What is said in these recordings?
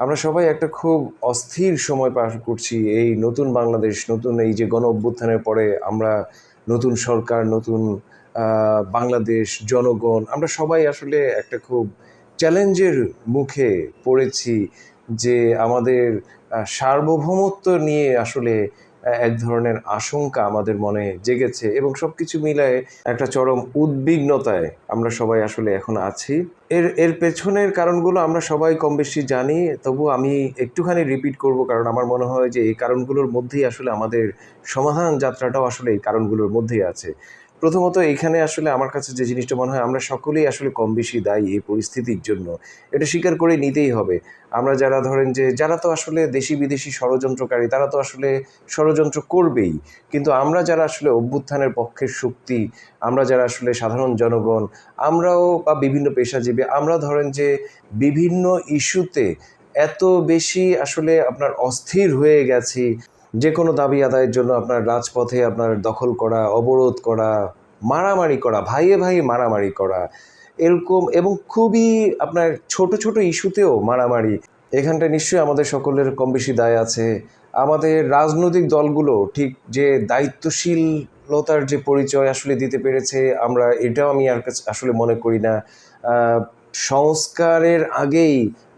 আমরা সবাই একটা খুব অস্থির সময় পার করছি এই নতুন বাংলাদেশ, নতুন এই যে গণ অভ্যুত্থানের পরে আমরা নতুন সরকার, নতুন বাংলাদেশ, জনগণ, আমরা সবাই আসলে একটা খুব চ্যালেঞ্জের মুখে পড়েছি যে আমাদের সার্বভৌমত্ব নিয়ে আসলে এক ধরনের আশঙ্কা আমাদের মনে জেগেছে এবং সব কিছু মিলায়ে একটা চরম উদ্বিগ্নতায় আমরা সবাই আসলে এখন আছি। এর এর পেছনের কারণগুলো আমরা সবাই কম বেশি জানি, তবু আমি একটুখানি রিপিট করব কারণ আমার মনে হয় যে এই কারণগুলোর মধ্যেই আসলে আমাদের সমাধান যাত্রাটাও আসলে এই কারণগুলোর মধ্যেই আছে। প্রথমত এখানে আসলে আমার কাছে যে জিনিসটা মনে হয়, আমরা সকলেই আসলে কম বেশি দায়ী এই পরিস্থিতির জন্য। এটা স্বীকার করে নিতেই হবে। আমরা যারা ধরেন যে, যারা তো আসলে দেশি বিদেশি ষড়যন্ত্রকারী, তারা তো আসলে ষড়যন্ত্র করবেই। কিন্তু আমরা যারা আসলে অভ্যুত্থানের পক্ষের শক্তি, আমরা যারা আসলে সাধারণ জনগণ, আমরাও বা বিভিন্ন পেশাজীবী, আমরা ধরেন যে বিভিন্ন ইস্যুতে এত বেশি আসলে আপনার অস্থির হয়ে গেছি। যে কোনো দাবি আদায়ের জন্য আপনার রাজপথে আপনার দখল করা, অবরোধ করা, মারামারি করা, ভাইয়ে ভাইয়ে মারামারি করা, এরকম এবং খুবই আপনার ছোট ছোট ইস্যুতেও মারামারি। এখানটা নিশ্চয়ই আমাদের সকলের কম বেশি দায় আছে। আমাদের রাজনৈতিক দলগুলো ঠিক যে দায়িত্বশীলতার যে পরিচয় আসলে দিতে পেরেছে, আমরা এটাও আমি আর কাছে আসলে মনে করি না। সংস্কারের আগেই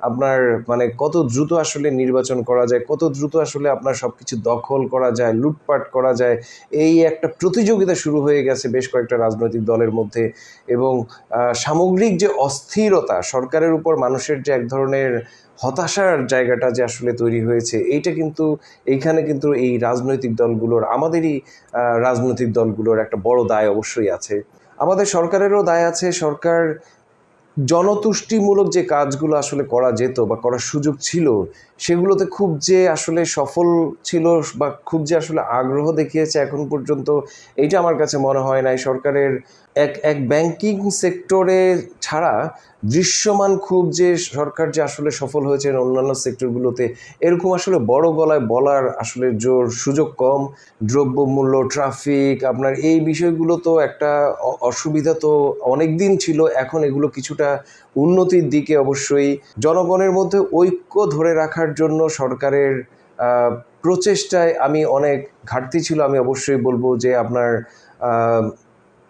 আপনার মানে কত দ্রুত আসলে নির্বাচন করা যায়, কত দ্রুত আসলে আপনার সব কিছু দখল করা যায়, লুটপাট করা যায়, এই একটা প্রতিযোগিতা শুরু হয়ে গেছে বেশ কয়েকটা রাজনৈতিক দলের মধ্যে এবং সামগ্রিক যে অস্থিরতা, সরকারের উপর মানুষের যে এক ধরনের হতাশার জায়গাটা যে আসলে তৈরি হয়েছে, এইটা কিন্তু, এইখানে কিন্তু এই রাজনৈতিক দলগুলোর, আমাদেরই রাজনৈতিক দলগুলোর একটা বড় দায় অবশ্যই আছে। আমাদের সরকারেরও দায় আছে, সরকার জনতুষ্টিমূলক যে কাজগুলো আসলে করা যেত বা করার সুযোগ ছিল, সেগুলোতে খুব যে আসলে সফল ছিল বা খুব যে আসলে আগ্রহ দেখিয়েছে এখন পর্যন্ত, এইটা আমার কাছে মনে হয় নাই। সরকারের এক এক ব্যাংকিং সেক্টরে ছাড়া দৃশ্যমান খুব যে সরকার যে আসলে সফল হয়েছে অন্যান্য সেক্টরগুলোতে এরকম আসলে বড় গলায় বলার আসলে জোর সুযোগ কম। দ্রব্যমূল্য ট্রাফিক আপনার এই বিষয়গুলো তো একটা অসুবিধা তো অনেক দিন ছিল, এখন এগুলো কিছুটা উন্নতির দিকে অবশ্যই জনগণের মধ্যে ঐক্য ধরে রাখার জন্য সরকারের প্রচেষ্টায় আমি অনেক ঘাটতি ছিল। আমি অবশ্যই বলব যে আপনার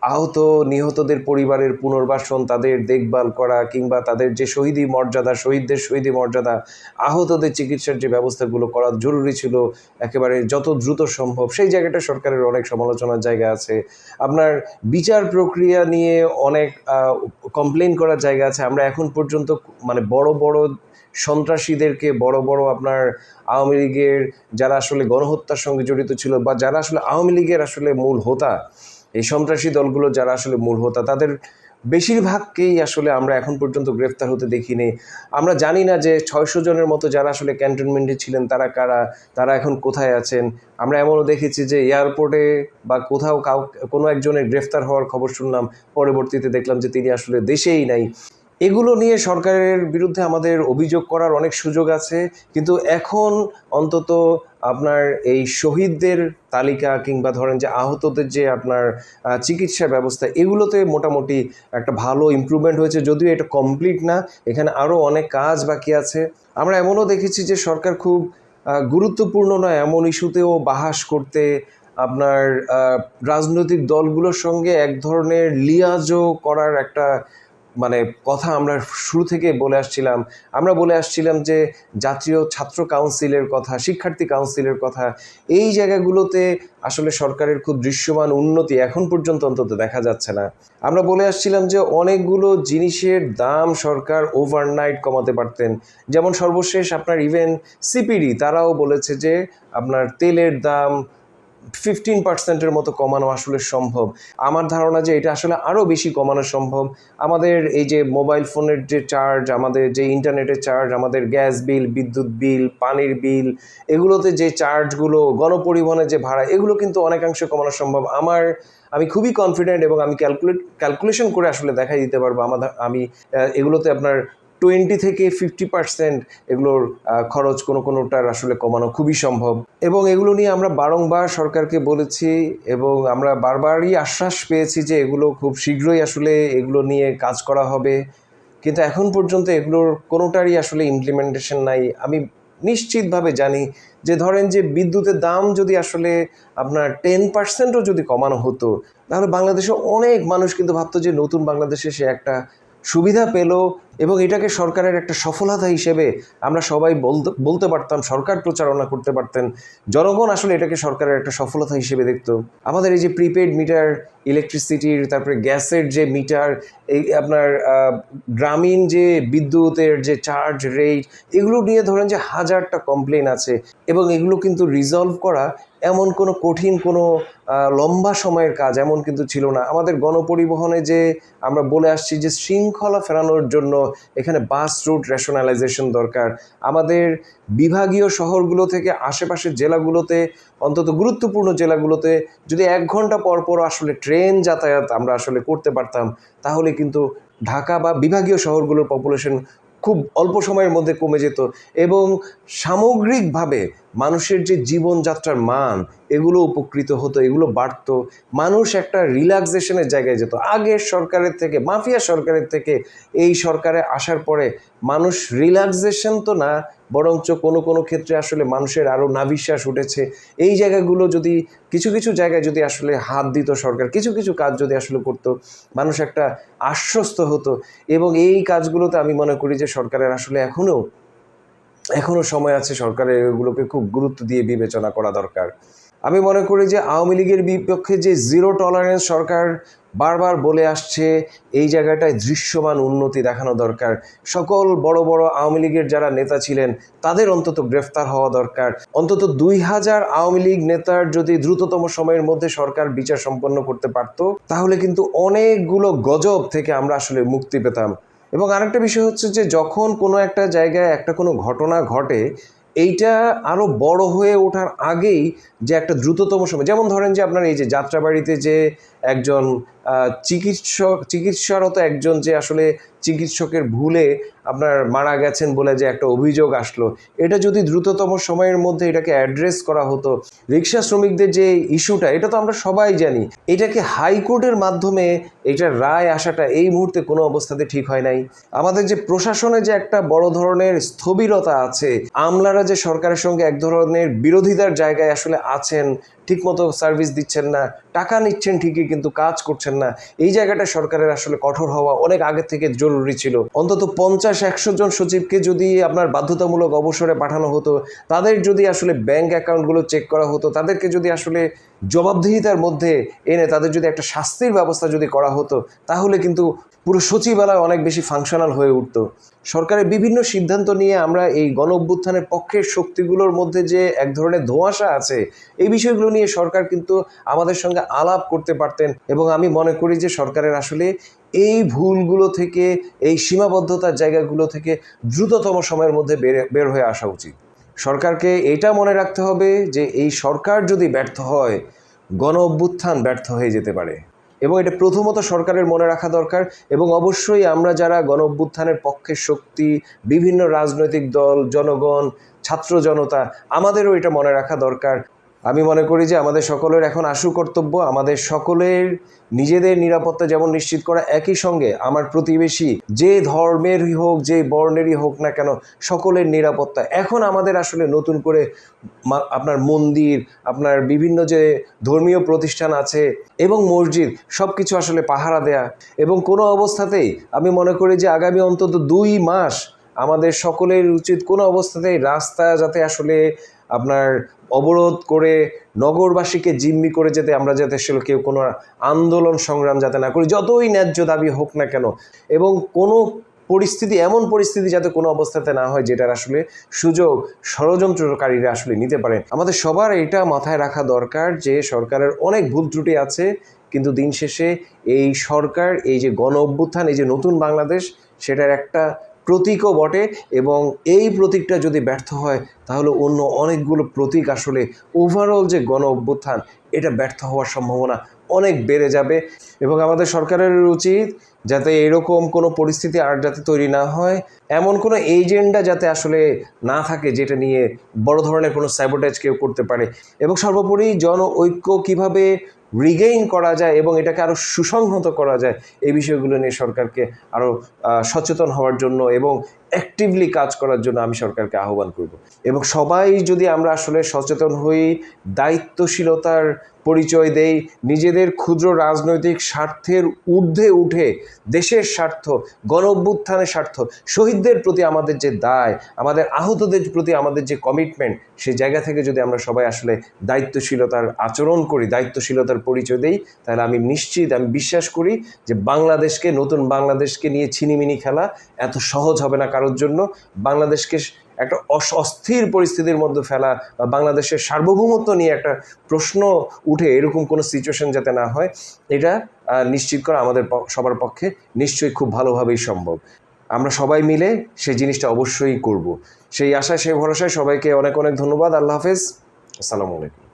আহত, নিহতদের পরিবারের পুনর্বাসন, তাদের দেখভাল করা কিংবা তাদের যে শহীদি মর্যাদা, শহীদদের শহীদি মর্যাদা, আহতদের চিকিৎসার যে ব্যবস্থাগুলো করা জরুরি ছিল, একেবারে যত দ্রুত সম্ভব, সেই জায়গাটা সরকারের অনেক সমালোচনার জায়গা আছে। আপনার বিচার প্রক্রিয়া নিয়ে অনেক কমপ্লেন করার জায়গা আছে। আমরা এখন পর্যন্ত মানে বড় বড় সন্ত্রাসীদেরকে, বড় বড় আপনার আওয়ামী লীগের যারা আসলে গণহত্যার সঙ্গে জড়িত ছিল বা যারা আসলে আওয়ামী লীগের আসলে মূল হোতা এই সন্ত্রাসী দলগুলো যারা আসলে মূল হোতা, তাদের বেশিরভাগকেই আসলে আমরা এখন পর্যন্ত গ্রেফতার হতে দেখিনি। আমরা জানি না যে ছয়শো জনের মতো যারা আসলে ক্যান্টনমেন্টে ছিলেন, তারা কারা, তারা এখন কোথায় আছেন। আমরা এমনও দেখেছি যে এয়ারপোর্টে বা কোথাও কাউ কোনো একজনের গ্রেফতার হওয়ার খবর শুনলাম, পরবর্তীতে দেখলাম যে তিনি আসলে দেশেই নাই। এগুলো নিয়ে সরকারের বিরুদ্ধে আমাদের অভিযোগ করার অনেক সুযোগ আছে। কিন্তু এখন অন্তত আপনার এই শহীদদের তালিকা কিংবা ধরেন যে আহতদের যে আপনার চিকিৎসা ব্যবস্থা, এগুলোতে মোটামুটি একটা ভালো ইমপ্রুভমেন্ট হয়েছে। যদিও এটা কমপ্লিট না, এখানে আরও অনেক কাজ বাকি আছে। আমরা এমনও দেখেছি যে সরকার খুব গুরুত্বপূর্ণ নয় এমন ইস্যুতেও বাহাস করতে আপনার রাজনৈতিক দলগুলোর সঙ্গে এক ধরনের লিয়াজও করার একটা মানে কথা আমরা শুরু থেকে বলে আসছিলাম, আমরা বলে আসছিলাম যে জাতীয় ছাত্র কাউন্সিলের কথা, শিক্ষার্থী কাউন্সিলের কথা, এই জায়গাগুলোতে আসলে সরকারের খুব দৃশ্যমান উন্নতি এখন পর্যন্ত অন্তত দেখা যাচ্ছে না। আমরা বলে আসছিলাম যে অনেকগুলো জিনিসের দাম সরকার ওভারনাইট কমাতে পারতেন। যেমন সর্বশেষ আপনার ইভেন সিপিডি তারাও বলেছে যে আপনার তেলের দাম ফিফটিন পার্সেন্টের মতো কমানো আসলে সম্ভব। আমার ধারণা যে এটা আসলে আরও বেশি কমানো সম্ভব। আমাদের এই যে মোবাইল ফোনের যে চার্জ আমাদের যে ইন্টারনেটের চার্জ আমাদের গ্যাস বিল বিদ্যুৎ বিল পানির বিল এগুলোতে যে চার্জগুলো গণপরিবহনের যে ভাড়া, এগুলো কিন্তু অনেকাংশে কমানো সম্ভব। আমার, আমি খুবই কনফিডেন্ট এবং আমি ক্যালকুলেট ক্যালকুলেশন করে আসলে দেখাই দিতে পারব। আমাদের, আমি এগুলোতে আপনার টোয়েন্টি থেকে ফিফটি পার্সেন্ট এগুলোর খরচ কোনো কোনোটার আসলে কমানো খুবই সম্ভব। এবং এগুলো নিয়ে আমরা বারংবার সরকারকে বলেছি এবং আমরা বারবারই আশ্বাস পেয়েছি যে এগুলো খুব শীঘ্রই আসলে এগুলো নিয়ে কাজ করা হবে। কিন্তু এখন পর্যন্ত এগুলোর কোনোটারই আসলে ইমপ্লিমেন্টেশন নাই। আমি নিশ্চিতভাবে জানি যে ধরেন যে বিদ্যুতের দাম যদি আসলে আপনার টেন পার্সেন্টও যদি কমানো হতো, তাহলে বাংলাদেশে অনেক মানুষ কিন্তু ভাবতো যে নতুন বাংলাদেশে সে একটা সুবিধা পেল। এবং এটাকে সরকারের একটা সফলতা হিসেবে আমরা সবাই বলতে পারতাম, সরকার প্রচারণা করতে পারতেন। জনগণ আসলে এটাকে সরকারের একটা সফলতা হিসেবে দেখত। আমাদের এই যে প্রিপেড মিটার ইলেকট্রিসিটির তারপরে গ্যাসের যে মিটার এই আপনার গ্রামীণ যে বিদ্যুতের যে চার্জ রেট এগুলো নিয়ে ধরেন যে হাজারটা কমপ্লেন আছে। এবং এগুলো কিন্তু রিজলভ করা এমন কোনো কঠিন কোনো লম্বা সময়ের কাজ এমন কিন্তু ছিল না। আমাদের গণপরিবহনে যে আমরা বলে আসছি যে শৃঙ্খলা ফেরানোর জন্য এখানে বাস রুট রেশনালাইজেশন দরকার। আমাদের বিভাগীয় শহরগুলো থেকে আশেপাশের জেলাগুলোতে, অন্তত গুরুত্বপূর্ণ জেলাগুলোতে যদি এক ঘণ্টা পর পর আসলে ট্রেন যাতায়াত আমরা আসলে করতে পারতাম, তাহলে কিন্তু ঢাকা বা বিভাগীয় শহরগুলোর পপুলেশন খুব অল্প সময়ের মধ্যে কমে যেত এবং সামগ্রিকভাবে মানুষের যে জীবনযাত্রার মান, এগুলো উপকৃত হতো, এগুলো বাড়তো। মানুষ একটা রিল্যাক্সেশনের জায়গায় যেত। আগের সরকারের থেকে, মাফিয়া সরকারের থেকে এই সরকারে আসার পরে মানুষ রিল্যাক্সেশন তো না, বরঞ্চ কোনো কোনো ক্ষেত্রে আসলে মানুষের আরও নাভিশ্বাস উঠেছে। এই জায়গাগুলো যদি, কিছু কিছু জায়গায় যদি আসলে হাত দিত সরকার, কিছু কিছু কাজ যদি আসলে করতো, মানুষ একটা আশ্বস্ত হতো। এবং এই কাজগুলোতে আমি মনে করি যে সরকারের আসলে এখনও এখনও সময় আছে সরকারের এগুলোকে খুব গুরুত্ব দিয়ে বিবেচনা করা দরকার। আমি মনে করি যে আওয়ামী লীগের বিপক্ষে যে জিরো টলারেন্স সরকার বারবার বলে আসছে, এই জায়গাটায় দৃশ্যমান উন্নতি দেখানো দরকার। সকল বড় বড় আওয়ামী লীগের যারা নেতা ছিলেন, তাদের অন্তত গ্রেফতার হওয়া দরকার। অন্তত দুই হাজার আওয়ামী লীগ নেতার যদি দ্রুততম সময়ের মধ্যে সরকার বিচার সম্পন্ন করতে পারত, তাহলে কিন্তু অনেকগুলো গজব থেকে আমরা আসলে মুক্তি পেতাম। এবং আরেকটা বিষয় হচ্ছে যে যখন কোনো একটা জায়গায় একটা কোনো ঘটনা ঘটে, এইটা আরও বড় হয়ে ওঠার আগেই যে একটা দ্রুততম সময়, যেমন ধরেন যে আপনার এই যে যাত্রাবাড়িতে যে একজন চিকিৎসক চিকিৎসারত একজন যে আসলে চিকিৎসকের ভুলে আপনার মারা গেছেন বলে যে একটা অভিযোগ আসলো, এটা যদি দ্রুততম সময়ের মধ্যে এটাকে অ্যাড্রেস করা হতো রিক্সা শ্রমিকদের যে ইস্যুটা, এটা তো আমরা সবাই জানি, এটাকে হাইকোর্টের মাধ্যমে এটার রায় আসাটা এই মুহূর্তে কোনো অবস্থাতে ঠিক হয় নাই। আমাদের যে প্রশাসনে যে একটা বড় ধরনের স্থবিরতা আছে, আমলারা যে সরকারের সঙ্গে এক ধরনের বিরোধিতার জায়গায় আসলে আছেন ঠিকমতো সার্ভিস দিচ্ছেন না, টাকা নিচ্ছেন ঠিকই কিন্তু কাজ করছেন না। এই জায়গাটা সরকারের আসলে কঠোর হওয়া অনেক আগে থেকে জরুরি ছিল। অন্তত পঞ্চাশ একশো জন সচিবকে যদি আপনার বাধ্যতামূলক অবসরে পাঠানো হতো, তাদের যদি আসলে ব্যাংক অ্যাকাউন্টগুলো চেক করা হতো, তাদেরকে যদি আসলে জবাবদিহিতার মধ্যে এনে তাদের যদি একটা শাস্তির ব্যবস্থা যদি করা হতো, তাহলে কিন্তু পুরো সচিবালয় অনেক বেশি ফাংশনাল হয়ে উঠতো। সরকারের বিভিন্ন সিদ্ধান্ত নিয়ে আমরা এই গণ অভ্যুত্থানের পক্ষের শক্তিগুলোর মধ্যে যে এক ধরনের ধোঁয়াশা আছে, এই বিষয়গুলো নিয়ে সরকার কিন্তু আমাদের সঙ্গে আলাপ করতে পারতেন এবং আমি মনে করি যে সরকারের আসলে এই ভুলগুলো থেকে, এই সীমাবদ্ধতার জায়গাগুলো থেকে দ্রুততম সময়ের মধ্যে বের হয়ে আসা উচিত। সরকারকে এটা মনে রাখতে হবে যে এই সরকার যদি ব্যর্থ হয়, গণ অভ্যুত্থান ব্যর্থ হয়ে যেতে পারে। এবং এটা প্রথমত সরকারের মনে রাখা দরকার এবং অবশ্যই আমরা যারা গণ অভ্যুত্থানের পক্ষের শক্তি, বিভিন্ন রাজনৈতিক দল, জনগণ, ছাত্র জনতা, আমাদেরও এটা মনে রাখা দরকার আমি মনে করি যে আমাদের সকলের এখন আশু কর্তব্য, আমাদের সকলের নিজেদের নিরাপত্তা যেমন নিশ্চিত করা, একই সঙ্গে আমার প্রতিবেশী যে ধর্মেরই হোক, যে বর্ণেরই হোক না কেন, সকলের নিরাপত্তা। এখন আমাদের আসলে নতুন করে আপনার মন্দির, আপনার বিভিন্ন যে ধর্মীয় প্রতিষ্ঠান আছে এবং মসজিদ সব কিছু আসলে পাহারা দেয়া। এবং কোনো অবস্থাতেই আমি মনে করি যে আগামী অন্তত দুই মাস আমাদের সকলের উচিত কোনো অবস্থাতেই রাস্তা যাতে আসলে আপনার অবরোধ করে নগরবাসীকে জিম্মি করে যেতে, আমরা যাতে আসলে কেউ কোনো আন্দোলন সংগ্রাম যাতে না করি, যতই ন্যায্য দাবি হোক না কেন, এবং কোনো পরিস্থিতি, এমন পরিস্থিতি যাতে কোনো অবস্থাতে না হয়, যেটার আসলে সুযোগ ষড়যন্ত্রকারীরা আসলে নিতে পারে। আমাদের সবার এটা মাথায় রাখা দরকার যে, সরকারের অনেক ভুল ত্রুটি আছে, কিন্তু দিন শেষে এই সরকার, এই যে গণ অভ্যুত্থান এই যে নতুন বাংলাদেশ, সেটার একটা প্রতীকও বটে এবং এই প্রতীকটা যদি ব্যর্থ হয়, তাহলে অন্য অনেকগুলো প্রতীক আসলে ওভারঅল যে গণ অভ্যুত্থান এটা ব্যর্থ হওয়ার সম্ভাবনা অনেক বেড়ে যাবে। এবং আমাদের সরকারের উচিত যাতে এরকম কোনো পরিস্থিতি আর যাতে তৈরি না হয়, এমন কোনো এজেন্ডা যাতে আসলে না থাকে যেটা নিয়ে বড় ধরনের কোনো স্যাবোটেজ কেউ করতে পারে। এবং সর্বোপরি জন ঐক্য কীভাবে রিগেইন করা যায় এবং এটাকে আরও সুসংহত করা যায়, এই বিষয়গুলো নিয়ে সরকারকে আরও সচেতন হওয়ার জন্য এবং অ্যাক্টিভলি কাজ করার জন্য আমি সরকারকে আহ্বান করব। এবং সবাই যদি আমরা আসলে সচেতন হই, দায়িত্বশীলতার পরিচয় দেই, নিজেদের ক্ষুদ্র রাজনৈতিক স্বার্থের ঊর্ধ্বে উঠে দেশের স্বার্থ গণ অভ্যুত্থানের স্বার্থ, শহীদদের প্রতি আমাদের যে দায়, আমাদের আহতদের প্রতি আমাদের যে কমিটমেন্ট সেই জায়গা থেকে যদি আমরা সবাই আসলে দায়িত্বশীলতার আচরণ করি, দায়িত্বশীলতার পরিচয় দেই, তাহলে আমি নিশ্চিত, আমি বিশ্বাস করি যে বাংলাদেশকে, নতুন বাংলাদেশকে নিয়ে ছিনিমিনি খেলা এত সহজ হবে না কারোর জন্য। বাংলাদেশকে একটা অস- অস্থির পরিস্থিতির মধ্যে ফেলা বা বাংলাদেশের সার্বভৌমত্ব নিয়ে একটা প্রশ্ন উঠে এরকম কোনো সিচুয়েশন যাতে না হয়, এটা নিশ্চিত করা আমাদের সবার পক্ষে নিশ্চয়ই খুব ভালোভাবেই সম্ভব। আমরা সবাই মিলে সেই জিনিসটা অবশ্যই করব। সেই আশায়, সেই ভরসায় সবাইকে অনেক অনেক ধন্যবাদ। আল্লাহ হাফেজ। আসসালামু আলাইকুম।